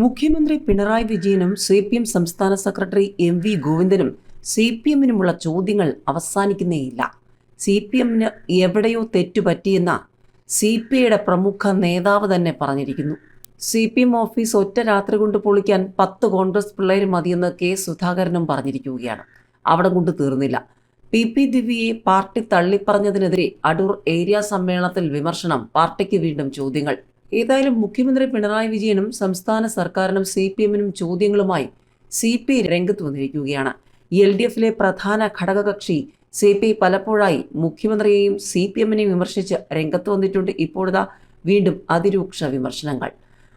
മുഖ്യമന്ത്രി പിണറായി വിജയനും C P M സംസ്ഥാന സെക്രട്ടറി എം വി ഗോവിന്ദനും സി പി എമ്മിനുമുള്ള ചോദ്യങ്ങൾ അവസാനിക്കുന്നേയില്ല. സി പി എമ്മിന് എവിടെയോ തെറ്റുപറ്റിയെന്ന സി പി ഐയുടെ പ്രമുഖ നേതാവ് തന്നെ പറഞ്ഞിരിക്കുന്നു. സി പി എം ഓഫീസ് ഒറ്റ രാത്രി കൊണ്ട് പൊളിക്കാൻ പത്ത് കോൺഗ്രസ് പിള്ളേർ മതിയെന്ന് കെ സുധാകരനും പറഞ്ഞിരിക്കുകയാണ്. അവിടെ കൊണ്ട് തീർന്നില്ല. പി പി ദിവ്യയെ പാർട്ടി തള്ളിപ്പറഞ്ഞതിനെതിരെ അടൂർ ഏരിയ സമ്മേളനത്തിൽ വിമർശനം പാർട്ടിക്ക് വീണ്ടും ചോദ്യങ്ങൾ. ഏതായാലും മുഖ്യമന്ത്രി പിണറായി വിജയനും സംസ്ഥാന സർക്കാരിനും സി പി എമ്മിനും ചോദ്യങ്ങളുമായി സി പി ഐ രംഗത്ത് വന്നിരിക്കുകയാണ്. എൽ ഡി എഫിലെ പ്രധാന ഘടകകക്ഷി സി പി ഐ പലപ്പോഴായി മുഖ്യമന്ത്രിയെയും സി പി എമ്മിനെയും വിമർശിച്ച് രംഗത്ത് വന്നിട്ടുണ്ട്. ഇപ്പോഴതാ വീണ്ടും അതിരൂക്ഷ വിമർശനങ്ങൾ.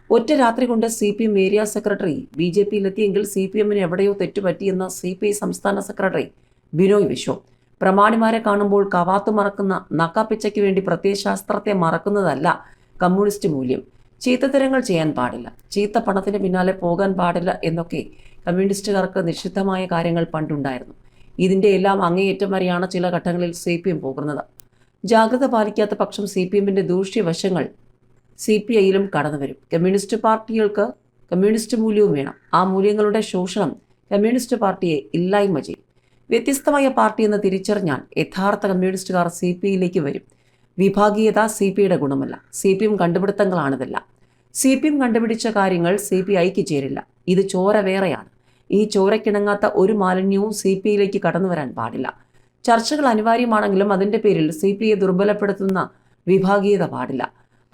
ഒറ്റ രാത്രി കൊണ്ട് C P M area secretary B J പിയിലെത്തിയെങ്കിൽ C P എമ്മിന് എവിടെയോ തെറ്റുപറ്റിയെന്ന സി പി ഐ സംസ്ഥാന സെക്രട്ടറി ബിനോയ് വിശ്വം. പ്രമാണിമാരെ കാണുമ്പോൾ കവാത്തു മറക്കുന്ന നക്കാപ്പിച്ചയ്ക്ക് വേണ്ടി പ്രത്യയശാസ്ത്രത്തെ മറക്കുന്നതല്ല കമ്മ്യൂണിസ്റ്റ് മൂല്യം. ചീത്തത്തരങ്ങൾ ചെയ്യാൻ പാടില്ല. ചീത്ത പണത്തിന് പിന്നാലെ പോകാൻ പാടില്ല എന്നൊക്കെ കമ്മ്യൂണിസ്റ്റുകാർക്ക് നിഷിദ്ധമായ കാര്യങ്ങൾ പണ്ടുണ്ടായിരുന്നു. ഇതിന്റെ എല്ലാം അങ്ങേയറ്റം വരെയാണ് ചില ഘട്ടങ്ങളിൽ സി പി എം പോകുന്നത്. ജാഗ്രത പാലിക്കാത്ത പക്ഷം സി പി എമ്മിന്റെ ദൂഷ്യവശങ്ങൾ സി പി ഐയിലും കടന്നു വരും. കമ്മ്യൂണിസ്റ്റ് പാർട്ടികൾക്ക് കമ്മ്യൂണിസ്റ്റ് മൂല്യവും വേണം. ആ മൂല്യങ്ങളുടെ ശോഷണം കമ്മ്യൂണിസ്റ്റ് പാർട്ടിയെ ഇല്ലായ്മ ചെയ്യും. വ്യത്യസ്തമായ പാർട്ടി എന്ന് തിരിച്ചറിഞ്ഞാൽ യഥാർത്ഥ കമ്മ്യൂണിസ്റ്റുകാർ സി പി ഐയിലേക്ക് വരും. വിഭാഗീയത സി പി യുടെ ഗുണമല്ല. സി പി എം കണ്ടുപിടുത്തങ്ങളാണിതല്ല. സി പി എം കണ്ടുപിടിച്ച കാര്യങ്ങൾ സി പി ഐക്ക് ചേരില്ല. ഇത് ചോര വേറെയാണ്. ഈ ചോരക്കിണങ്ങാത്ത ഒരു മാലിന്യവും സി പി ഐയിലേക്ക് കടന്നു വരാൻ പാടില്ല. ചർച്ചകൾ അനിവാര്യമാണെങ്കിലും അതിന്റെ പേരിൽ സി പി ഐ ദുർബലപ്പെടുത്തുന്ന വിഭാഗീയത പാടില്ല.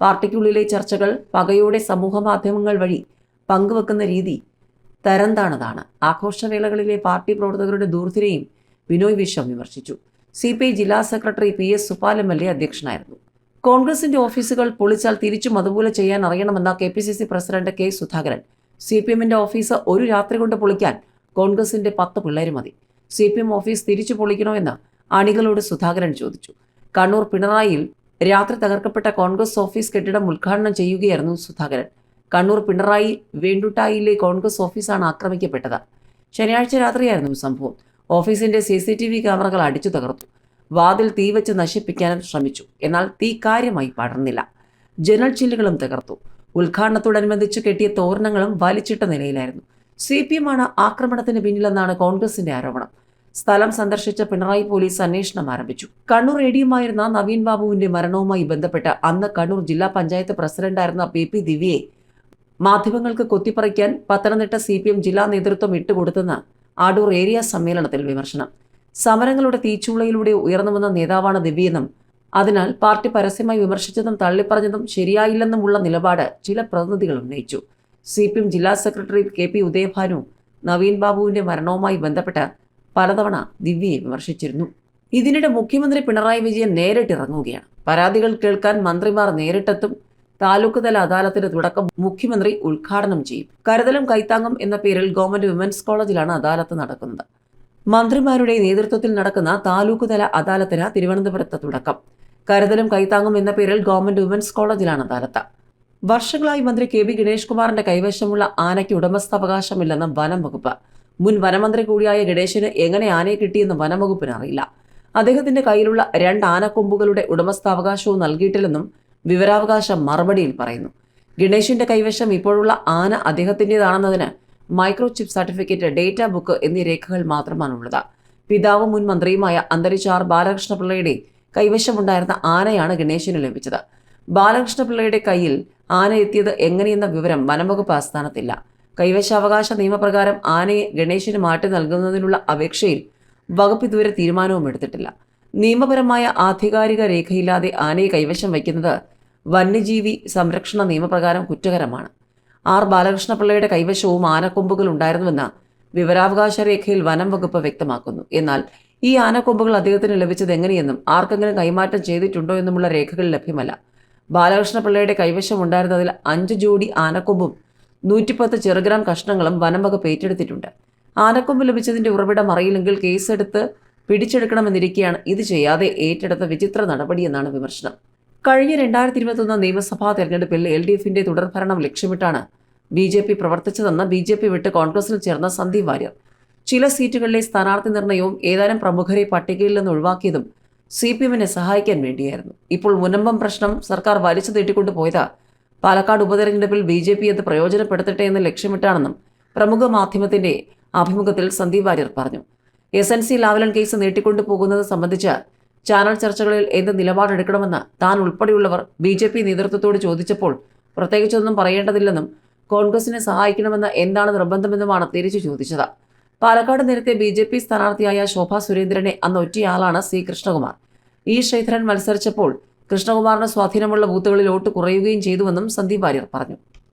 പാർട്ടിക്കുള്ളിലെ ചർച്ചകൾ പകയോടെ സമൂഹ മാധ്യമങ്ങൾ വഴി പങ്കുവെക്കുന്ന രീതി തരംതാണതാണ്. ആഘോഷവേളകളിലെ പാർട്ടി പ്രവർത്തകരുടെ ദൂർത്തിനെയും ബിനോയ് വിശ്വം വിമർശിച്ചു. സി പി ഐ ജില്ലാ secretary P S M L A അധ്യക്ഷനായിരുന്നു. കോൺഗ്രസിന്റെ ഓഫീസുകൾ പൊളിച്ചാൽ തിരിച്ചും അതുപോലെ ചെയ്യാൻ അറിയണമെന്ന K P C C president K Sudhakaran. C P എമ്മിന്റെ ഓഫീസ് ഒരു രാത്രി കൊണ്ട് പൊളിക്കാൻ കോൺഗ്രസിന്റെ പത്ത് പിള്ളേർ മതി. സി പി എം ഓഫീസ് തിരിച്ചു പൊളിക്കണോ എന്ന് അണികളോട് സുധാകരൻ ചോദിച്ചു. കണ്ണൂർ പിണറായിൽ രാത്രി തകർക്കപ്പെട്ട കോൺഗ്രസ് ഓഫീസ് കെട്ടിടം ഉദ്ഘാടനം ചെയ്യുകയായിരുന്നു സുധാകരൻ. കണ്ണൂർ പിണറായി വേണ്ടുട്ടായിലെ കോൺഗ്രസ് ഓഫീസാണ് ആക്രമിക്കപ്പെട്ടത്. ശനിയാഴ്ച രാത്രിയായിരുന്നു സംഭവം. ഓഫീസിന്റെ സി സി ടി വി ക്യാമറകൾ അടിച്ചു തകർത്തു. വാതിൽ തീവച്ച് നശിപ്പിക്കാനും ശ്രമിച്ചു. എന്നാൽ തീ കാര്യമായി പടർന്നില്ല. ജനൽ ചില്ലുകളും തകർത്തു. ഉദ്ഘാടനത്തോടനുബന്ധിച്ച് കെട്ടിയ തോരണങ്ങളും വലിച്ചിട്ട നിലയിലായിരുന്നു. സി പി എമ്മാണ് ആക്രമണത്തിന് പിന്നിലെന്നാണ് കോൺഗ്രസിന്റെ ആരോപണം. സ്ഥലം സന്ദർശിച്ച പിണറായി പോലീസ് അന്വേഷണം ആരംഭിച്ചു. കണ്ണൂർ എ ഡിയുമായിരുന്ന നവീൻ ബാബുവിന്റെ മരണവുമായി ബന്ധപ്പെട്ട് അന്ന് കണ്ണൂർ ജില്ലാ പഞ്ചായത്ത് പ്രസിഡന്റായിരുന്ന പി പി ദിവ്യയെ മാധ്യമങ്ങൾക്ക് കൊത്തിപ്പറിക്കാൻ പത്തനംതിട്ട സി പി എം ജില്ലാ നേതൃത്വം ഇട്ടുകൊടുത്തെന്ന് ആഡൂർ ഏരിയ സമ്മേളനത്തിൽ വിമർശനം. സമരങ്ങളുടെ തീച്ചൂളയിലൂടെ ഉയർന്നുവന്ന നേതാവാണ് ദിവ്യെന്നും അതിനാൽ പാർട്ടി പരസ്യമായി വിമർശിച്ചതും തള്ളിപ്പറഞ്ഞതും ശരിയായില്ലെന്നുമുള്ള നിലപാട് ചില പ്രതിനിധികൾ ഉന്നയിച്ചു. സി പി എം ജില്ലാ secretary K P Udayabhanu Naveen ബാബുവിന്റെ മരണവുമായി ബന്ധപ്പെട്ട് പലതവണ ദിവ്യയെ വിമർശിച്ചിരുന്നു. ഇതിനിടെ മുഖ്യമന്ത്രി പിണറായി വിജയൻ നേരിട്ടിറങ്ങുകയാണ്. പരാതികൾ കേൾക്കാൻ മന്ത്രിമാർ നേരിട്ടെത്തും താലൂക്ക് തല അദാലത്തിന് തുടക്കം മുഖ്യമന്ത്രി ഉദ്ഘാടനം ചെയ്യും. കരുതലും കൈത്താങ്ങും എന്ന പേരിൽ ഗവൺമെന്റ് വിമൻസ് കോളേജിലാണ് അദാലത്ത് നടക്കുന്നത്. മന്ത്രിമാരുടെ നേതൃത്വത്തിൽ നടക്കുന്ന താലൂക്ക് തല അദാലത്തിന് തിരുവനന്തപുരത്ത് തുടക്കം. കരുതലും കൈത്താങ്ങും എന്ന പേരിൽ ഗവൺമെന്റ് വിമൻസ് കോളേജിലാണ് അദാലത്ത്. വർഷങ്ങളായി മന്ത്രി കെ ബി ഗണേഷ് കുമാറിന്റെ കൈവശമുള്ള ആനയ്ക്ക് ഉടമസ്ഥാവകാശമില്ലെന്ന് വനം വകുപ്പ് മുൻ വനമന്ത്രി കൂടിയായ ഗണേശിന് എങ്ങനെ ആനയെ കിട്ടിയെന്ന് വനം വകുപ്പിന് അറിയില്ല. അദ്ദേഹത്തിന്റെ കയ്യിലുള്ള രണ്ട് ആനക്കൊമ്പുകളുടെ ഉടമസ്ഥാവകാശവും നൽകിയിട്ടില്ലെന്നും വിവരാവകാശം മറുപടിയിൽ പറയുന്നു. ഗണേഷിന്റെ കൈവശം ഇപ്പോഴുള്ള ആന അദ്ദേഹത്തിന്റെതാണെന്നതിന് micro chip certificate data book എന്നീ രേഖകൾ മാത്രമാണുള്ളത് പിതാവും മുൻ മന്ത്രിയുമായ അന്തരിച്ച ആർ ബാലകൃഷ്ണപിള്ളയുടെ കൈവശമുണ്ടായിരുന്ന ആനയാണ് ഗണേശിന് ലഭിച്ചത്. ബാലകൃഷ്ണപിള്ളയുടെ കയ്യിൽ ആന എത്തിയത് എങ്ങനെയെന്ന വിവരം വനംവകുപ്പ് ആസ്ഥാനത്തില്ല. കൈവശാവകാശ നിയമപ്രകാരം ആനയെ ഗണേശന് മാറ്റി നൽകുന്നതിനുള്ള അപേക്ഷയിൽ വകുപ്പ് ഇതുവരെ തീരുമാനവും എടുത്തിട്ടില്ല. നിയമപരമായ ആധികാരിക രേഖയില്ലാതെ ആനയെ കൈവശം വയ്ക്കുന്നത് വന്യജീവി സംരക്ഷണ നിയമപ്രകാരം കുറ്റകരമാണ്. ആർ. ബാലകൃഷ്ണപിള്ളയുടെ കൈവശവും ആനക്കൊമ്പുകൾ ഉണ്ടായിരുന്നുവെന്ന വിവരാവകാശ രേഖയിൽ വനം വകുപ്പ് വ്യക്തമാക്കുന്നു. എന്നാൽ ഈ ആനക്കൊമ്പുകൾ അദ്ദേഹത്തിന് ലഭിച്ചത് എങ്ങനെയെന്നും ആർക്കെങ്കിലും കൈമാറ്റം ചെയ്തിട്ടുണ്ടോ എന്നുമുള്ള രേഖകൾ ലഭ്യമല്ല. ബാലകൃഷ്ണപിള്ളയുടെ കൈവശം ഉണ്ടായിരുന്നതിൽ അഞ്ച് ജോഡി ആനക്കൊമ്പും നൂറ്റിപ്പത്ത് ചെറുഗ്രാം കഷ്ണങ്ങളും വനം വകുപ്പ് ഏറ്റെടുത്തിട്ടുണ്ട്. ആനക്കൊമ്പ് ലഭിച്ചതിന്റെ ഉറവിടം അറിയില്ലെങ്കിൽ കേസെടുത്ത് പിടിച്ചെടുക്കണമെന്നിരിക്കെയാണ് ഇത് ചെയ്യാതെ ഏറ്റെടുത്ത വിചിത്ര നടപടിയെന്നാണ് വിമർശനം. കഴിഞ്ഞ രണ്ടായിരത്തി ഇരുപത്തൊന്ന് നിയമസഭാ തെരഞ്ഞെടുപ്പിൽ എൽ ഡി എഫിന്റെ തുടർഭരണം ലക്ഷ്യമിട്ടാണ് ബി ജെ പി പ്രവർത്തിച്ചതെന്ന് ബി ജെ പി വിട്ട് കോൺഗ്രസിൽ ചേർന്ന സന്ദീപ് വാര്യർ. ചില സീറ്റുകളിലെ സ്ഥാനാർത്ഥി നിർണയവും ഏതാനും പ്രമുഖരെ പട്ടികയിൽ നിന്ന് ഒഴിവാക്കിയതും സി പി എമ്മിനെ സഹായിക്കാൻ വേണ്ടിയായിരുന്നു. ഇപ്പോൾ മുനമ്പം പ്രശ്നം സർക്കാർ വലിച്ചു നീട്ടിക്കൊണ്ടു പോയത് പാലക്കാട് ഉപതെരഞ്ഞെടുപ്പിൽ ബി ജെ പി അത് പ്രയോജനപ്പെടുത്തട്ടെ എന്ന് ലക്ഷ്യമിട്ടാണെന്നും പ്രമുഖ മാധ്യമത്തിന്റെ അഭിമുഖത്തിൽ സന്ദീപ് വാര്യർ പറഞ്ഞു. S N C Lavalin case നീട്ടിക്കൊണ്ടു പോകുന്നത് സംബന്ധിച്ച് ചാനൽ ചർച്ചകളിൽ എന്ത് നിലപാടെടുക്കണമെന്ന് താൻ ഉൾപ്പെടെയുള്ളവർ ബി ജെ പി നേതൃത്വത്തോട് ചോദിച്ചപ്പോൾ പ്രത്യേകിച്ചൊന്നും പറയേണ്ടതില്ലെന്നും കോൺഗ്രസിനെ സഹായിക്കണമെന്ന് എന്താണ് നിർബന്ധമെന്നുമാണ് തിരിച്ചു ചോദിച്ചത്. പാലക്കാട് നേരത്തെ ബി ജെ പി സ്ഥാനാർത്ഥിയായ ശോഭ സുരേന്ദ്രനെ അന്ന് ഒറ്റയാളാണ് സി കൃഷ്ണകുമാർ. ഇ ശ്രീധരൻ മത്സരിച്ചപ്പോൾ കൃഷ്ണകുമാറിന് സ്വാധീനമുള്ള ബൂത്തുകളിൽ വോട്ട് കുറയുകയും ചെയ്തുവെന്നും സന്ദീപ് വാര്യർ പറഞ്ഞു.